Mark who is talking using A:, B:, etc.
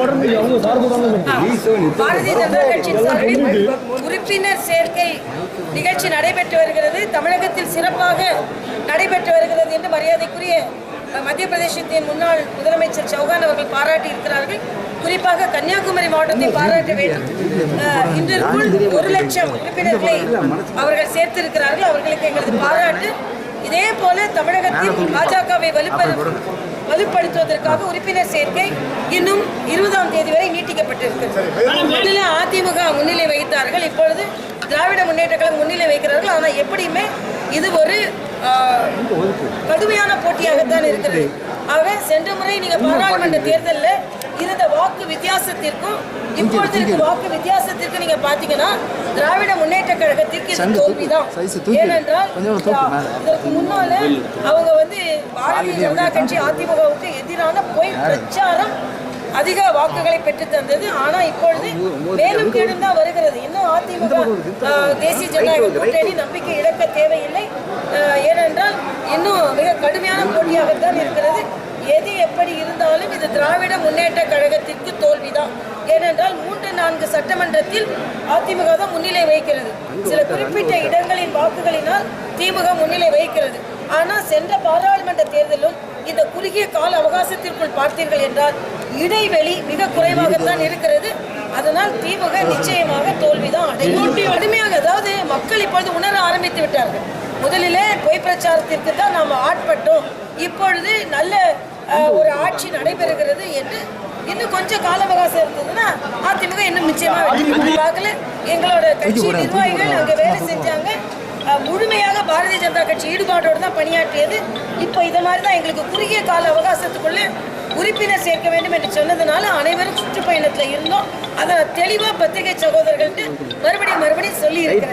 A: பாரதிய ஜனதா கட்சியின் சார்பில் உறுப்பினர் சேர்க்கை நிகழ்ச்சி நடைபெற்று வருகிறது. தமிழகத்தில் சிறப்பாக நடைபெற்று வருகிறது என்று மரியாதைக்குரிய மத்திய பிரதேசத்தின் முன்னாள் முதலமைச்சர் சௌகான் அவர்கள் பாராட்டி இருக்கிறார்கள் குறிப்பாக கன்னியாகுமரி மாவட்டத்தை பாராட்ட வேண்டும். இன்றிற்குள் ஒரு லட்சம் உறுப்பினர்களை அவர்கள் சேர்த்திருக்கிறார்கள். அவர்களுக்கு எங்களது பாராட்டு. இதே போல தமிழகத்தில் பாஜகவை வலுப்பெறு வலுப்படுத்துவதற்காக உறுப்பினர் சேர்க்கை இன்னும் இருபதாம் தேதி வரை நீட்டிக்கப்பட்டிருக்கிறது. முதலில் அதிமுக முன்னிலை வைத்தார்கள் இப்பொழுது திராவிட முன்னேற்ற கழகம் முன்னிலை வைக்கிறார்கள் ஆனால் எப்படியுமே இது ஒரு கடுமையான போட்டியாகத்தான் இருக்கிறது. ஆக சென்ற முறை நீங்கள் பாராளுமன்ற தேர்தலில் இருந்த வாக்கு வித்தியாசத்திற்கும் இப்பொழுது இருக்க வாக்கு வித்தியாசத்திற்கு நீங்க பாத்தீங்கன்னா திராவிட முன்னேற்ற கழகத்திற்கு இது தோல்விதான். ஏனென்றால் இதற்கு முன்னால அவங்க வந்து பாரதிய ஜனதா கட்சி அதிமுகவுக்கு எதிரான பொய் பிரச்சாரம் அதிக வாக்குகளை பெற்று தந்தது. ஆனா இப்பொழுது மேலும் கீழும் தான் வருகிறது. இன்னும் அதிமுக தேசிய ஜனநாயக கூட்டணி நம்பிக்கை இழக்க தேவையில்லை. இன்னும் மிக கடுமையான போட்டியாகத்தான் இருக்கிறது. எது எப்படி இருந்தாலும் இது திராவிட முன்னேற்ற கழகத்திற்கு தோல்விதான். ஏனென்றால் மூன்று நான்கு சட்டமன்றத்தில் அதிமுக தான் முன்னிலை வைக்கிறது சில குறிப்பிட்ட இடங்களின் வாக்குகளினால் திமுக முன்னிலை வைக்கிறது ஆனால் சென்ற பாராளுமன்ற தேர்தலும் இந்த குறுகிய கால அவகாசத்திற்குள் பார்த்தீர்கள் என்றால் இடைவெளி மிக குறைவாகத்தான் இருக்கிறது. அதனால் திமுக நிச்சயமாக தோல்விதான் அடையும். கடுமையாக அதாவது மக்கள் இப்பொழுது உணர ஆரம்பித்து விட்டார்கள். முதலிலே பொய் பிரச்சாரத்திற்கு தான் நாம் ஆட்பட்டோம். இப்பொழுது நல்ல ஒரு ஆட்சி நடைபெறுகிறது என்று இன்னும் கொஞ்சம் கால அவகாசம் இருந்ததுன்னா அதிமுக இன்னும் நிச்சயமா வெற்றி பார்க்கல. எங்களோட கட்சி நிர்வாகிகள் அங்க வேலை செஞ்சாங்க. முழுமையாக பாரதிய ஜனதா கட்சி ஈடுபாட்டோடு தான் பணியாற்றியது. இப்போ இதை மாதிரி தான் எங்களுக்கு குறுகிய கால அவகாசத்துக்குள்ள உறுப்பினர் சேர்க்க வேண்டும் என்று சொன்னதுனால அனைவரும் சுற்றுப்பயணத்தில் இருந்தோம். அதை தெளிவாக பத்திரிகை சகோதரர்கள்ட்ட மறுபடியும் மறுபடியும் சொல்லி இருக்கிறேன்